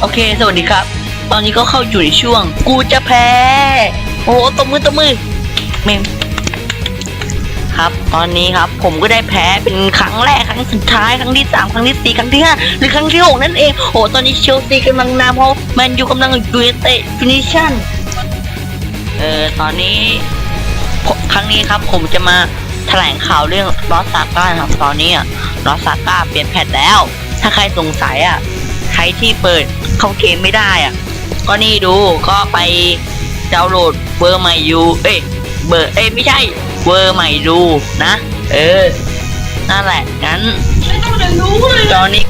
โอเค สวัสดีครับ ตอนนี้ก็เข้าอยู่ในช่วง กูจะแพ้ โอ้โหตบมือตบมือเมมครับตอนนี้ครับผมก็ได้แพ้เป็นครั้งแรกครั้งสุดท้ายครั้งที่สามครั้งที่สี่ครั้งที่ห้าหรือครั้งที่หกนั่นเองโอ้ตอนนี้เชลซีกำลังนำเพราะแมนยูกำลังอยู่ในเตะฟินิชั่นเออตอนนี้ครั้งนี้ครับผมจะมาแถลงข่าวเรื่องลอสซาก้าครับตอนนี้อะลอสซาก้าเปลี่ยนแพทแล้ว ถ้าใครสงสัยอะ ใครที่เปิดเข้าเกมไม่ได้อะ ก็นี่ดูก็ไปดาวน์โหลดเวอร์ใหม่ยูเอ้ยเบอร์เอ้ยไม่ใช่เวอร์ใหม่ดูนะ เออนั่นแหละงั้นตอนนี้